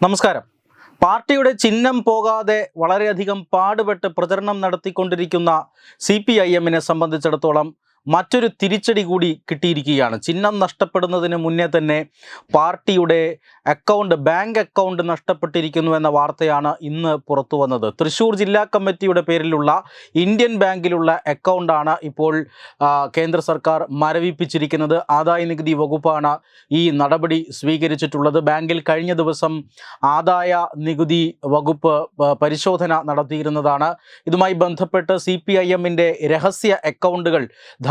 നമസ്കാരം. പാർട്ടിയുടെ ചിഹ്നം പോകാതെ വളരെയധികം പാടുപെട്ട് പ്രചരണം നടത്തിക്കൊണ്ടിരിക്കുന്ന സി പി ഐ എമ്മിനെ സംബന്ധിച്ചിടത്തോളം മറ്റൊരു തിരിച്ചടി കൂടി കിട്ടിയിരിക്കുകയാണ്. ചിഹ്നം നഷ്ടപ്പെടുന്നതിന് മുന്നേ തന്നെ പാർട്ടിയുടെ അക്കൗണ്ട് ബാങ്ക് അക്കൗണ്ട് നഷ്ടപ്പെട്ടിരിക്കുന്നു എന്ന വാർത്തയാണ് ഇന്ന് പുറത്തു വന്നത്. തൃശ്ശൂർ ജില്ലാ കമ്മിറ്റിയുടെ പേരിലുള്ള ഇന്ത്യൻ ബാങ്കിലുള്ള അക്കൗണ്ടാണ് ഇപ്പോൾ കേന്ദ്ര സർക്കാർ മരവിപ്പിച്ചിരിക്കുന്നത്. ആദായ നികുതി വകുപ്പാണ് ഈ നടപടി സ്വീകരിച്ചിട്ടുള്ളത്. ബാങ്കിൽ കഴിഞ്ഞ ദിവസം ആദായ നികുതി വകുപ്പ് പരിശോധന നടത്തിയിരുന്നതാണ്. ഇതുമായി ബന്ധപ്പെട്ട് സി പി ഐ എമ്മിന്റെ രഹസ്യ അക്കൗണ്ടുകൾ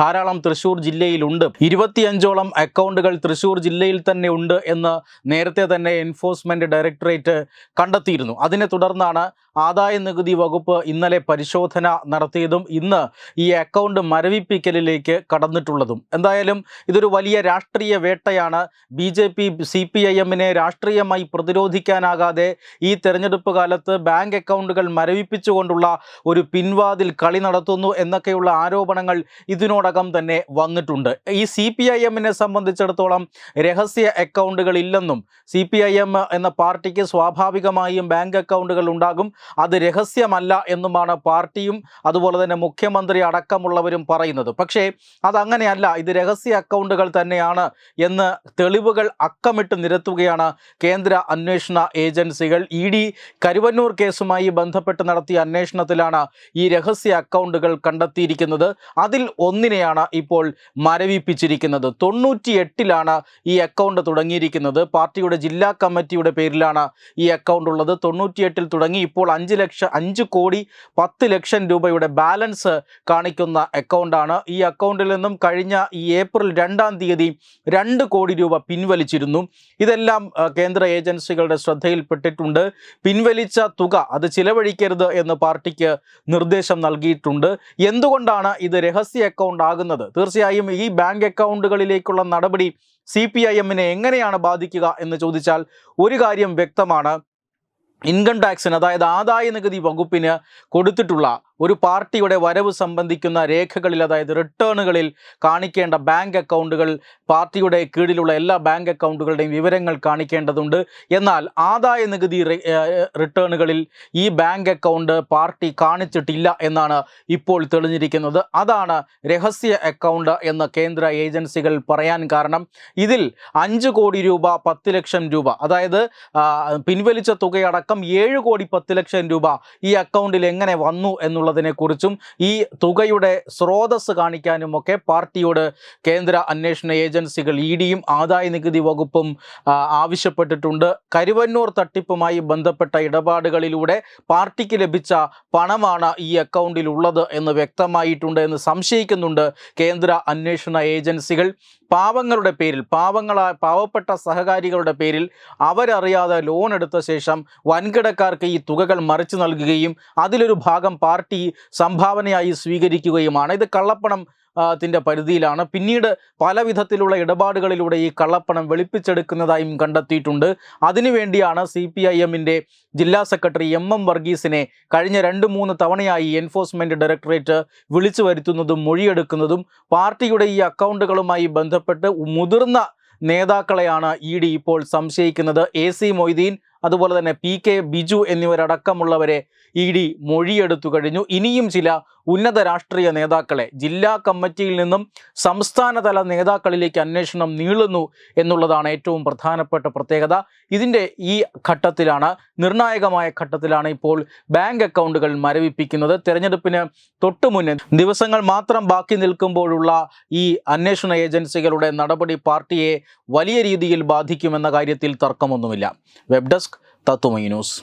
ധാരാളം തൃശ്ശൂർ ജില്ലയിലുണ്ട്. ഇരുപത്തിയഞ്ചോളം അക്കൗണ്ടുകൾ തൃശ്ശൂർ ജില്ലയിൽ തന്നെ ഉണ്ട് എന്ന് നേരത്തെ തന്നെ എൻഫോഴ്സ്മെന്റ് ഡയറക്ടറേറ്റ് കണ്ടെത്തിയിരുന്നു. അതിനെ തുടർന്നാണ് ആദായ നികുതി വകുപ്പ് ഇന്നലെ പരിശോധന നടത്തിയതും ഇന്ന് ഈ അക്കൗണ്ട് മരവിപ്പിക്കലിലേക്ക് കടന്നിട്ടുള്ളതും. എന്തായാലും ഇതൊരു വലിയ രാഷ്ട്രീയ വേട്ടയാണ്. B J P C P I എമ്മിനെ രാഷ്ട്രീയമായി പ്രതിരോധിക്കാനാകാതെ ഈ തെരഞ്ഞെടുപ്പ് കാലത്ത് ബാങ്ക് അക്കൗണ്ടുകൾ മരവിപ്പിച്ചുകൊണ്ടുള്ള ഒരു പിൻവാതിൽ കളി നടത്തുന്നു എന്നൊക്കെയുള്ള ആരോപണങ്ങൾ ഇതിനോടകം തന്നെ വന്നിട്ടുണ്ട്. ഈ സി പി ഐ എമ്മിനെ സംബന്ധിച്ചിടത്തോളം രഹസ്യ അക്കൗണ്ടുകൾ ഇല്ലെന്നും സി പി ഐ എം എന്ന പാർട്ടിക്ക് സ്വാഭാവികമായും ബാങ്ക് അക്കൗണ്ടുകൾ ഉണ്ടാകും. അത് രഹസ്യമല്ല എന്നുമാണ് പാർട്ടിയും അതുപോലെ തന്നെ മുഖ്യമന്ത്രി അടക്കമുള്ളവരും പറയുന്നത്. പക്ഷേ അതങ്ങനെയല്ല ഇത് രഹസ്യ അക്കൗണ്ടുകൾ തന്നെയാണ് എന്ന് തെളിവുകൾ അക്കമിട്ട് നിരത്തുകയാണ് കേന്ദ്ര അന്വേഷണ ഏജൻസികൾ. ഇ ഡി കരുവന്നൂർ കേസുമായി ബന്ധപ്പെട്ട് നടത്തിയ അന്വേഷണത്തിലാണ് ഈ രഹസ്യ അക്കൗണ്ടുകൾ കണ്ടെത്തിയിരിക്കുന്നത്. അതിൽ ഒന്നിനെയാണ് ഇപ്പോൾ മരവിപ്പിച്ചിരിക്കുന്നത്? തൊണ്ണൂറ്റി എട്ടിലാണ് ഈ അക്കൗണ്ട് തുടങ്ങിയിരിക്കുന്നത്. പാർട്ടിയുടെ ജില്ലാ കമ്മിറ്റിയുടെ പേരിലാണ് ഈ അക്കൗണ്ട് ഉള്ളത്. തൊണ്ണൂറ്റിയെട്ടിൽ തുടങ്ങി ഇപ്പോൾ അഞ്ച് ലക്ഷം അഞ്ച് കോടി പത്ത് ലക്ഷം രൂപയുടെ ബാലൻസ് കാണിക്കുന്ന അക്കൗണ്ടാണ് ഈ അക്കൗണ്ടിൽ നിന്നും കഴിഞ്ഞ ഈ ഏപ്രിൽ രണ്ടാം തീയതി രണ്ട് കോടി രൂപ പിൻവലിച്ചിരുന്നു. ഇതെല്ലാം കേന്ദ്ര ഏജൻസികളുടെ ശ്രദ്ധയിൽപ്പെട്ടിട്ടുണ്ട്. പിൻവലിച്ച തുക അത് ചിലവഴിക്കരുത് എന്ന് പാർട്ടിക്ക് നിർദ്ദേശം നൽകിയിട്ടുണ്ട്. എന്തുകൊണ്ടാണ് ഇത് രഹസ്യ അക്കൗണ്ട് ആകുന്നത് തീർച്ചയായും ഈ ബാങ്ക് അക്കൗണ്ടുകളിലേക്കുള്ള നടപടി സി പി ഐ എമ്മിനെ എങ്ങനെയാണ് ബാധിക്കുക എന്ന് ചോദിച്ചാൽ ഒരു കാര്യം വ്യക്തമാണ്. ഇൻകം ടാക്സിന് അതായത് ആദായ നികുതി വകുപ്പിന് കൊടുത്തിട്ടുള്ള ഒരു പാർട്ടിയുടെ വരവ് സംബന്ധിക്കുന്ന രേഖകളിൽ അതായത് റിട്ടേണുകളിൽ കാണിക്കേണ്ട ബാങ്ക് അക്കൗണ്ടുകൾ പാർട്ടിയുടെ കീഴിലുള്ള എല്ലാ ബാങ്ക് അക്കൗണ്ടുകളുടെയും വിവരങ്ങൾ കാണിക്കേണ്ടതുണ്ട്. എന്നാൽ ആദായ നികുതി റിട്ടേണുകളിൽ ഈ ബാങ്ക് അക്കൗണ്ട് പാർട്ടി കാണിച്ചിട്ടില്ല എന്നാണ് ഇപ്പോൾ തെളിഞ്ഞിരിക്കുന്നത്. അതാണ് രഹസ്യ അക്കൗണ്ട് എന്ന് കേന്ദ്ര ഏജൻസികൾ പറയാൻ കാരണം. ഇതിൽ അഞ്ച് കോടി രൂപ പത്ത് ലക്ഷം രൂപ അതായത് പിൻവലിച്ച തുകയടക്കം ഏഴ് കോടി പത്ത് ലക്ഷം രൂപ ഈ അക്കൗണ്ടിൽ എങ്ങനെ വന്നു എന്നുള്ളതിനെക്കുറിച്ചും ഈ തുകയുടെ സ്രോതസ് കാണിക്കാനുമൊക്കെ പാർട്ടിയോട് കേന്ദ്ര അന്വേഷണ ഏജൻസികൾ ഇ ഡിയും ആദായ നികുതി വകുപ്പും ആവശ്യപ്പെട്ടിട്ടുണ്ട്. കരുവന്നൂർ തട്ടിപ്പുമായി ബന്ധപ്പെട്ട ഇടപാടുകളിലൂടെ പാർട്ടിക്ക് ലഭിച്ച പണമാണ് ഈ അക്കൗണ്ടിൽ ഉള്ളത് എന്ന് വ്യക്തമായിട്ടുണ്ട് എന്ന് സംശയിക്കുന്നുണ്ട് കേന്ദ്ര അന്വേഷണ ഏജൻസികൾ. പാവങ്ങളുടെ പേരിൽ പാവങ്ങളായ പാവപ്പെട്ട സഹകാരികളുടെ പേരിൽ അവരറിയാതെ ലോൺ എടുത്ത ശേഷം വൻകിടക്കാർക്ക് ഈ തുകകൾ മറിച്ചു നൽകുകയും അതിലൊരു ഭാഗം പാർട്ടി സംഭാവനയായി സ്വീകരിക്കുകയുമാണ്. ഇത് കള്ളപ്പണം ത്തിന്റെ പരിധിയിലാണ്. പിന്നീട് പല വിധത്തിലുള്ള ഇടപാടുകളിലൂടെ ഈ കള്ളപ്പണം വെളുപ്പിച്ചെടുക്കുന്നതായും കണ്ടെത്തിയിട്ടുണ്ട്. അതിനുവേണ്ടിയാണ് സി പി ഐ എമ്മിന്റെ ജില്ലാ സെക്രട്ടറി എം എം വർഗീസിനെ കഴിഞ്ഞ രണ്ട് മൂന്ന് തവണയായി എൻഫോഴ്സ്മെന്റ് ഡയറക്ടറേറ്റ് വിളിച്ചു വരുത്തുന്നതും മൊഴിയെടുക്കുന്നതും പാർട്ടിയുടെ ഈ അക്കൗണ്ടുകളുമായി ബന്ധപ്പെട്ട് മുതിർന്ന നേതാക്കളെയാണ് ഇ ഇപ്പോൾ സംശയിക്കുന്നത്. എ സി മൊയ്തീൻ അതുപോലെ തന്നെ പി കെ ബിജു എന്നിവരടക്കമുള്ളവരെ ഇ ഡി മൊഴിയെടുത്തു കഴിഞ്ഞു. ഇനിയും ചില ഉന്നത രാഷ്ട്രീയ നേതാക്കളെ ജില്ലാ കമ്മിറ്റിയിൽ നിന്നും സംസ്ഥാനതല നേതാക്കളിലേക്ക് അന്വേഷണം നീളുന്നു എന്നുള്ളതാണ് ഏറ്റവും പ്രധാനപ്പെട്ട പ്രത്യേകത. ഇതിന്റെ ഈ ഘട്ടത്തിലാണ് നിർണായകമായ ഘട്ടത്തിലാണ് ഇപ്പോൾ ബാങ്ക് അക്കൗണ്ടുകൾ മരവിപ്പിക്കുന്നത്. തെരഞ്ഞെടുപ്പിന് തൊട്ടു മുന്നേ ദിവസങ്ങൾ മാത്രം ബാക്കി നിൽക്കുമ്പോഴുള്ള ഈ അന്വേഷണ ഏജൻസികളുടെ നടപടി പാർട്ടിയെ വലിയ രീതിയിൽ ബാധിക്കുമെന്ന കാര്യത്തിൽ തർക്കമൊന്നുമില്ല. വെബ് ഡെസ്ക് തത്തുമൈ ന്യൂസ്